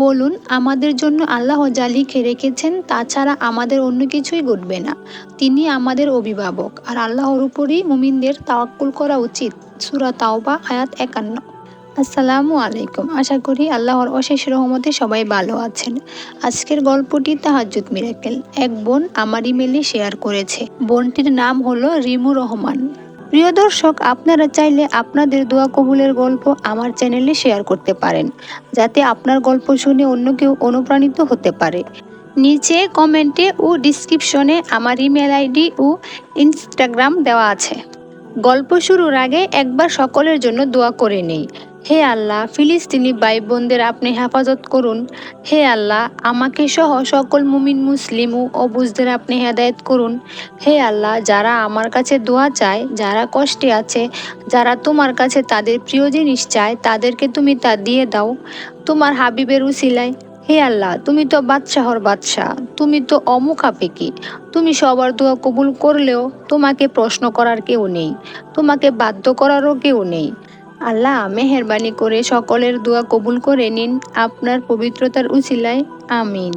বলুন, আমাদের জন্য আল্লাহ যা লিখে রেখেছেন, তাছাড়া আমাদের অন্য কিছুই ঘটবে না। তিনি আমাদের অভিভাবক, আর আল্লাহর উপরই মুমিনদের তাওয়াক্কুল করা উচিত। সুরা তাওবা, আয়াত একান্ন। আসসালামু আলাইকুম। আশা করি আল্লাহর অশেষ রহমতে সবাই ভালো আছেন। আজকের গল্পটি তাহাজ্জুদ মিরাকেল এক বোন আমার ইমেলে শেয়ার করেছে। বোনটির নাম হলো রিমু রহমান। প্রিয় দর্শক, আপনারা চাইলে আপনাদের দোয়া কবুলের গল্প আমার চ্যানেলে শেয়ার করতে পারেন, যাতে আপনার গল্প শুনে অন্য কেউ অনুপ্রাণিত হতে পারে। নিচে কমেন্টে ও ডিসক্রিপশনে আমার ইমেল আইডি ও ইনস্টাগ্রাম দেওয়া আছে। গল্প শুরুর আগে একবার সকলের জন্য দোয়া করে নেই। হে আল্লাহ, ফিলিস্তিনি ভাই বোনদের আপনি হেফাজত করুন। হে আল্লাহ, আমাকে সহ সকল মুমিন, মুসলিম ও অবুজদের আপনি হেদায়ত করুন। হে আল্লাহ, যারা আমার কাছে দোয়া চায়, যারা কষ্টে আছে, যারা তোমার কাছে তাদের প্রিয় জিনিস চায়, তাদেরকে তুমি তা দিয়ে দাও। তোমার হাবিবের উসিলায় হে আল্লাহ, তুমি তো বাদশাহর বাদশাহ, তুমি তো অমুখাপেকি তুমি সবার দোয়া কবুল করলেও তোমাকে প্রশ্ন করার কেউ নেই, তোমাকে বাধ্য করারও কেউ নেই। আল্লাহ, মেহরবানি করে সকলের দোয়া কবুল করে নিন আপনার পবিত্রতার উসিলায়, আমিন।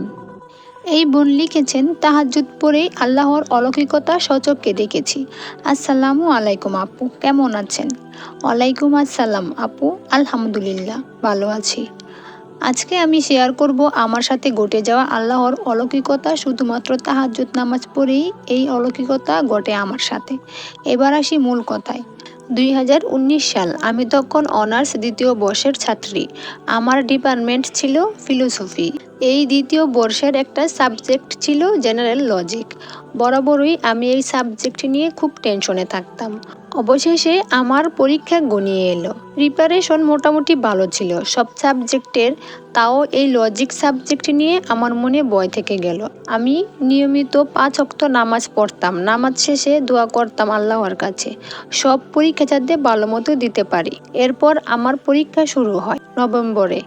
এই বোন লিখেছেন, তাহাজ্জুদ পরেই আল্লাহর অলৌকিকতা সচককে দেখেছি। আসসালামু আলাইকুম আপু, কেমন আছেন? ওয়ালাইকুম আসসালাম আপু, আলহামদুলিল্লাহ, ভালো আছি। আজকে আমি শেয়ার করব আমার সাথে ঘটে যাওয়া আল্লাহর অলৌকিকতা, শুধুমাত্র তাহাজ্জুদ নামাজ পড়েই এই অলৌকিকতা ঘটে আমার সাথে। এবার আসি মূল কথায়। দুই হাজার উনিশ সাল আমি তখন অনার্স দ্বিতীয় বর্ষের ছাত্রী। আমার ডিপার্টমেন্ট ছিল ফিলোসফি এই দ্বিতীয় বর্ষের একটা সাবজেক্ট ছিল জেনারেল লজিক বরাবরই আমি এই সাবজেক্ট নিয়ে খুব টেনশনে থাকতাম। অবশেষে আমার পরীক্ষা গনিয়ে এলো। প্রিপারেশন মোটামুটি ভালো ছিল। সব সাবজেক্টের তাও এই লজিক সাবজেক্ট নিয়ে আমার মনে ভয় থেকে গেল। আমি নিয়মিত পাঁচ অক্ত নামাজ পড়তাম। নামাজ শেষে দোয়া করতাম আল্লাহর কাছে। সব পরীক্ষা যাতে ভালো মতো দিতে পারি। এরপর আমার পরীক্ষা শুরু হয় নভেম্বরে।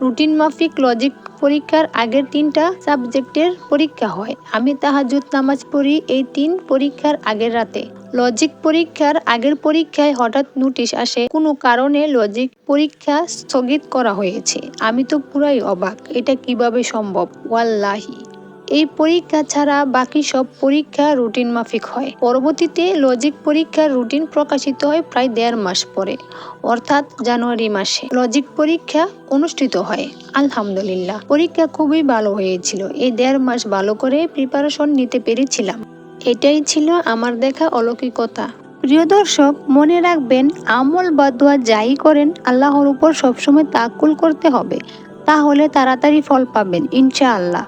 রুটিন মাফিক লজিক পরীক্ষার আগের তিনটা সাবজেক্টের পরীক্ষা হয়। আমি তাহাজুদ নামাজ পড়ি এই তিন পরীক্ষার আগের রাতে। লজিক পরীক্ষার আগের পরীক্ষায় হঠাৎ নোটিশ আসে, কোনো কারণে লজিক পরীক্ষা স্থগিত করা হয়েছে। আমি তো পুরাই অবাক, এটা কীভাবে সম্ভব? ওয়াল্লাহি। এই পরীক্ষা ছাড়া বাকি সব পরীক্ষা রুটিন মাফিক হয়। পরবর্তীতে লজিক পরীক্ষার রুটিন প্রকাশিত হয় প্রায় দেড় মাস পরে, অর্থাৎ জানুয়ারি মাসে। লজিক পরীক্ষা অনুষ্ঠিত হয়, আলহামদুলিল্লাহ। পরীক্ষা খুবই ভালো হয়েছিল। এই দেড় মাস ভালো করে প্রিপারেশন নিতে পেরেছিলাম। এটাই ছিল আমার দেখা অলৌকিকতা। প্রিয় দর্শক, মনে রাখবেন, আমল বা দোয়া যাই করেন, আল্লাহর উপর সবসময় তাকুল করতে হবে। তাহলে তাড়াতাড়ি ফল পাবেন, ইনশাআল্লাহ।